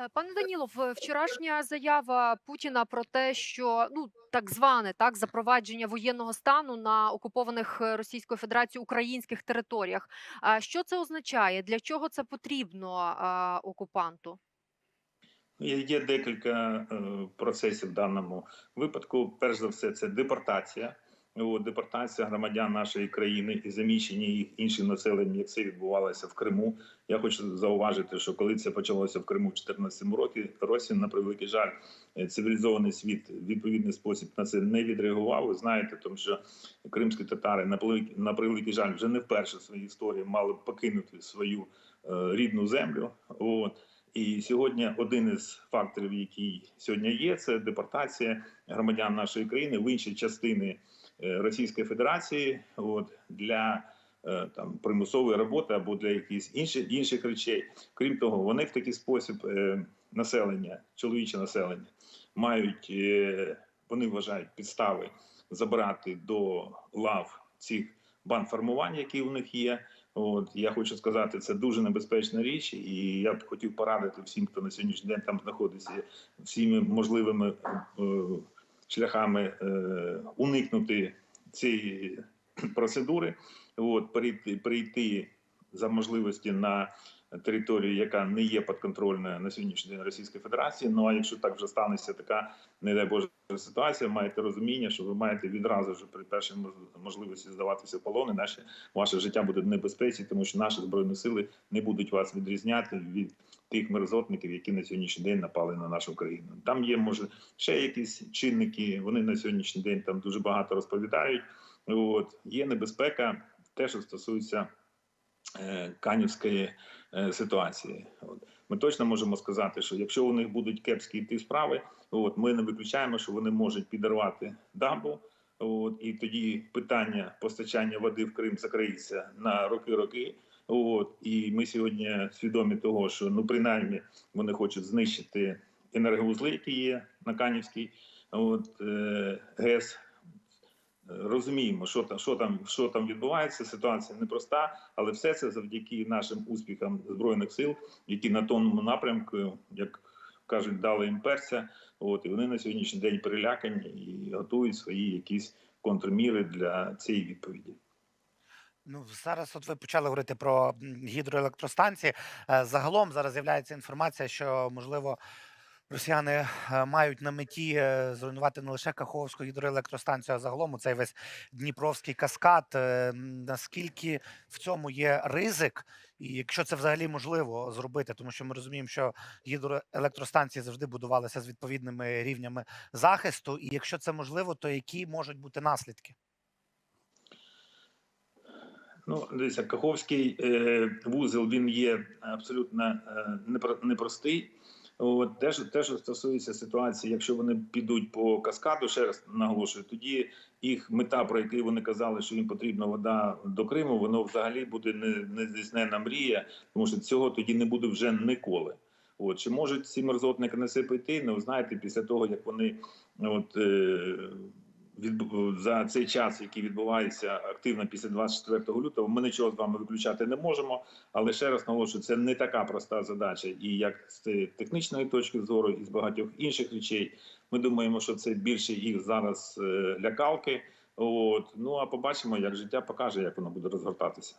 Е, Пане Данілов, вчорашня заява Путіна про те, що ну так зване так запровадження воєнного стану на окупованих е, Російською Федерацією українських територіях. А що це означає? Для чого це потрібно окупанту? Є, є декілька е, процесів в даному випадку. Перш за все, це депортація. От, депортація громадян нашої країни і заміщення їх іншим населенням, як це відбувалося в Криму. Я хочу зауважити, що коли це почалося в Криму в 2014 році, році на превеликий жаль, е, цивілізований світ в відповідний спосіб на це не відреагував. Ви знаєте, тому що кримські татари на превеликий, жаль вже не вперше в своїй історії мали покинути свою е, рідну землю. От. І сьогодні один із факторів, який сьогодні є, це депортація громадян нашої країни в інші частини Російської Федерації, от для е, там примусової роботи або для якихось інших інших речей. Крім того, вони в такий спосіб е, населення, чоловіче населення, мають е, вони вважають підстави забрати до лав цих бандформувань, які у них є. От я хочу сказати, це дуже небезпечна річ, і я б хотів порадити всім, хто на сьогоднішній день там знаходиться, всіми можливими е, шляхами е, уникнути цієї процедури. От прийти, прийти за можливості на територію, яка не є підконтрольною на сьогоднішній день Російської Федерації. Ну а якщо так вже станеться така, не дай Боже, ситуація, маєте розуміння, що ви маєте відразу ж при першій мож- можливості здаватися в полон, наше ваше життя буде в небезпеці, тому що наші збройні сили не будуть вас відрізняти від тих мерзотників, які на сьогоднішній день напали на нашу країну. Там є може ще якісь чинники. Вони на сьогоднішній день там дуже багато розповідають. От є небезпека, те, що стосується канівської е, ситуації. Ми точно можемо сказати, що якщо у них будуть кепські йти справи, от ми не виключаємо, що вони можуть підірвати дамбу. От і тоді питання постачання води в Крим закриється на роки-роки. І ми сьогодні свідомі того, що ну принаймні вони хочуть знищити енерговузли, які є на Канівській от е, ГЕС. Розуміємо, що там, що там, що там відбувається. Ситуація непроста, але все це завдяки нашим успіхам збройних сил, які на тому напрямку, як кажуть, дали їм перця. От і вони на сьогоднішній день перелякані і готують свої якісь контрміри для цієї відповіді. Ну, зараз от ви почали говорити про гідроелектростанції. Е, Загалом зараз з'являється інформація, що можливо росіяни е, мають на меті е, зруйнувати не лише Каховську гідроелектростанцію, а загалом цей весь Дніпровський каскад. Е, Наскільки в цьому є ризик, і якщо це взагалі можливо зробити, тому що ми розуміємо, що гідроелектростанції завжди будувалися з відповідними рівнями захисту, і якщо це можливо, то які можуть бути наслідки? Ну, дивіться, Каховський вузол він є абсолютно непро- непростий. От те, що стосується ситуації, якщо вони підуть по каскаду, ще раз наголошую, тоді їх мета, про яку вони казали, що їм потрібна вода до Криму, воно взагалі буде не, не мрія, тому що цього тоді не буде вже ніколи. От чи можуть ці мерзотники на це піти? Ну, знаєте, після того як вони от е, за цей час, який відбувається активно після 24 лютого, ми нічого з вами виключати не можемо. Але ще раз наголошую, це не така проста задача, і як з технічної точки зору, і з багатьох інших речей. Ми думаємо, що це більше їх зараз е, лякалки. От ну а побачимо, як життя покаже, як воно буде розгортатися.